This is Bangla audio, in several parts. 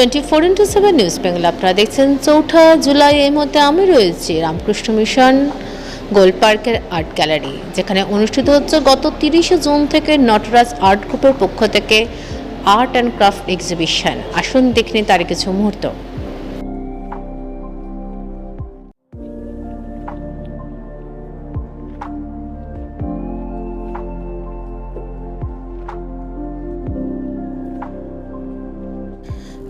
Twenty four into seven news Bengal আপনারা দেখছেন চৌঠা জুলাই, এই মুহূর্তে আমি রয়েছি রামকৃষ্ণ মিশন গোল পার্কের আর্ট গ্যালারি, যেখানে অনুষ্ঠিত হচ্ছে গত তিরিশে জুন থেকে নটরাজ আর্ট গ্রুপের পক্ষ থেকে আর্ট অ্যান্ড ক্রাফট এক্সিবিশন। আসুন দেখে তার কিছু মুহূর্ত।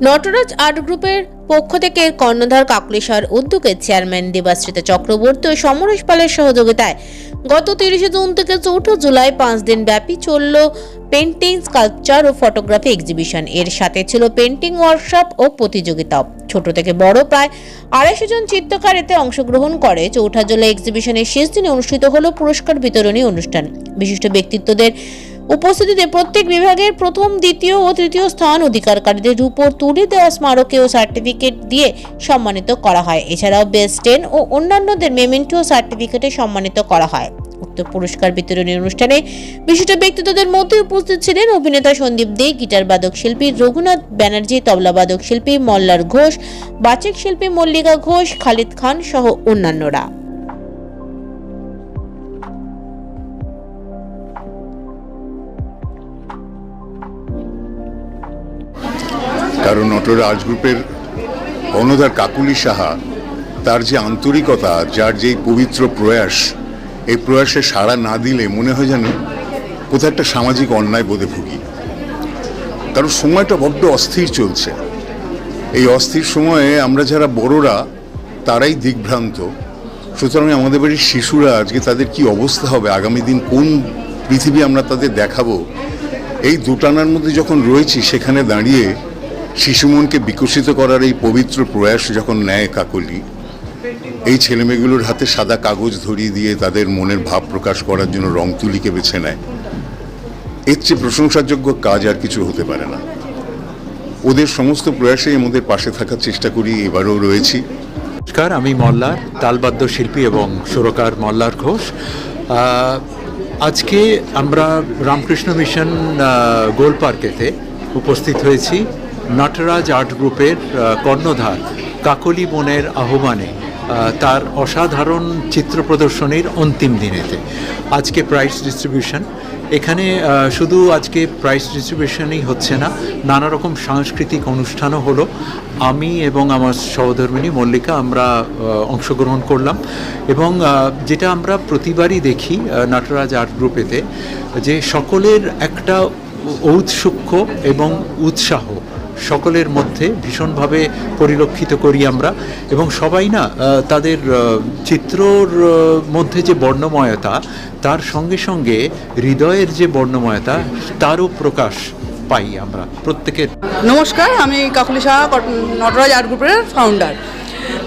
নটরাজ আর্ট গ্রুপের পক্ষ থেকে কর্ণধার কাকলেশ্বর উদ্যোগে চেয়ারম্যান দেবাশ্রিতা চক্রবর্তী ও সমরেশ পালের সহযোগিতায় গত তিরিশে জুন থেকে চৌঠা জুলাই পাঁচ দিন ব্যাপী চলল পেন্টিং, স্কাল্পচার ও ফটোগ্রাফি এক্সিবিশন এর সাথে ছিল পেন্টিং ওয়ার্কশপ ও প্রতিযোগিতা। ছোট থেকে বড় প্রায় আড়াইশো জন চিত্রকার এতে অংশগ্রহণ করে। চৌঠা জুলাই এক্সিবিশনের শেষ দিনে অনুষ্ঠিত হলো পুরস্কার বিতরণী অনুষ্ঠান। বিশিষ্ট ব্যক্তিত্বদের উপস্থিতিতে প্রত্যেক বিভাগের প্রথম, দ্বিতীয় ও তৃতীয় স্থান অধিকারকারীদের উপর তুলে দেওয়া স্মারকে ও সার্টিফিকেট দিয়ে সম্মানিত করা হয়। এছাড়াও বেস্ট টেন ও অন্যান্যদের মেমেন্টো সার্টিফিকেটে সম্মানিত করা হয়। উক্ত পুরস্কার বিতরণী অনুষ্ঠানে বিশিষ্ট ব্যক্তিত্বদের মধ্যে উপস্থিত ছিলেন অভিনেতা সন্দীপ দে, গিটার বাদক শিল্পী রঘুনাথ ব্যানার্জি তবলাবাদক শিল্পী মল্লার ঘোষ, বাচিক শিল্পী মল্লিকা ঘোষ, খালিদ খান সহ অন্যান্যরা। কারণ নটর আর্ট গ্রুপের কর্ণধার কাকুলি সাহা, তার যে আন্তরিকতা, যার যেই পবিত্র প্রয়াস, এই প্রয়াসে সাড়া না দিলে মনে হয় যেন কোথাও একটা সামাজিক অন্যায় বোধে ভুগি। কারণ সময়টা বড্ড অস্থির চলছে। এই অস্থির সময়ে আমরা যারা বড়রা, তারাই দিগ্ভ্রান্ত। সুতরাং আমাদের বাড়ির শিশুরা আজকে তাদের কি অবস্থা হবে, আগামী দিন কোন পৃথিবী আমরা তাদের দেখাবো, এই দুটানার মধ্যে যখন রয়েছি, সেখানে দাঁড়িয়ে শিশুমনকে বিকশিত করার এই পবিত্র প্রয়াস যখন নেয় কাকলি, এই ছেলেমেয়েগুলোর হাতে সাদা কাগজ ধরিয়ে দিয়ে তাদের মনের ভাব প্রকাশ করার জন্য রং তুলিকে বেছে নেয়। এর চেয়ে প্রশংসাযোগ্য কাজ আর কিছু হতে পারে না। ওদের সমস্ত প্রয়াসে আমাদের পাশে থাকার চেষ্টা করি, এবারও রয়েছি। নমস্কার, আমি মল্লার, তালবাদ্য শিল্পী এবং সুরকার মল্লার ঘোষ। আজকে আমরা রামকৃষ্ণ মিশন গোল পার্কেতে উপস্থিত হয়েছি। নটরাজ আর্ট গ্রুপের কর্ণধার কাকলি বনের আহ্বানে তার অসাধারণ চিত্র প্রদর্শনীর অন্তিম দিনেতে। আজকে প্রাইজ ডিস্ট্রিবিউশন এখানে শুধু আজকে প্রাইজ ডিস্ট্রিবিউশনই হচ্ছে না, নানা রকম সাংস্কৃতিক অনুষ্ঠানও হলো। আমি এবং আমার সহধর্মিনী মল্লিকা আমরা অংশগ্রহণ করলাম। এবং যেটা আমরা প্রতিবারই দেখি নটরাজ আর্ট গ্রুপেতে, যে সকলের একটা ঔৎসুক্য এবং উৎসাহ সকলের মধ্যে ভীষণভাবে পরিলক্ষিত করি আমরা। এবং সবাই না তাদের চিত্রর মধ্যে যে বর্ণময়তা, তার সঙ্গে সঙ্গে হৃদয়ের যে বর্ণময়তা, তারও প্রকাশ পাই আমরা প্রত্যেকের। নমস্কার, আমি কাকুলি সাহা নটরাজ আর্ট গ্রুপের ফাউন্ডার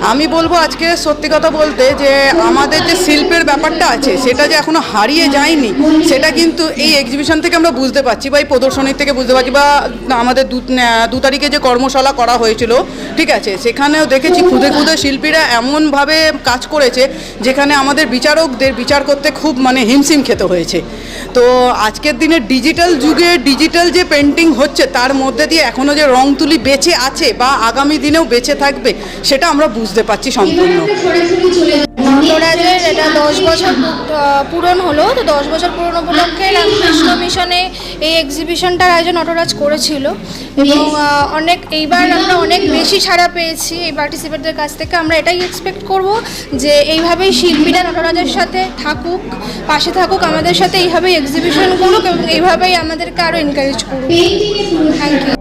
আমি বলব আজকে সত্যি কথা বলতে যে আমাদের যে শিল্পের ব্যাপারটা আছে, সেটা যে এখনও হারিয়ে যায়নি, সেটা কিন্তু এই এক্সিবিশন থেকে আমরা বুঝতে পারছি বা এই প্রদর্শনীর থেকে বুঝতে পারছি বা আমাদের দু দু তারিখে যে কর্মশালা করা হয়েছিল, ঠিক আছে? সেখানেও দেখেছি খুদে খুদে শিল্পীরা এমনভাবে কাজ করেছে, যেখানে আমাদের বিচারকদের বিচার করতে খুব মানে হিমশিম খেতে হয়েছে। তো আজকের দিনে ডিজিটাল যুগে ডিজিটাল যে পেন্টিং হচ্ছে, তার মধ্যে দিয়ে এখনও যে রং তুলি বেঁচে আছে বা আগামী দিনেও বেঁচে থাকবে, সেটা আমরা বুঝতে পারছি সম্পূর্ণ। এটা দশ বছর পূরণ হলো। তো দশ বছর পূরণ উপলক্ষে রামকৃষ্ণ মিশনে এই এক্সিবিশনটার আয়োজন নটরাজ করেছিল। এবং অনেক, এইবার আমরা অনেক বেশি ছাড়া পেয়েছি এই পার্টিসিপেটদের কাছ থেকে। আমরা এটাই এক্সপেক্ট করব যে এইভাবেই শিল্পীরা নটরাজের সাথে থাকুক, পাশে থাকুক, আমাদের সাথে এইভাবেই এক্সিবিশন করুক এবং এইভাবেই আমাদেরকে আরও এনকারেজ করুক। Thank you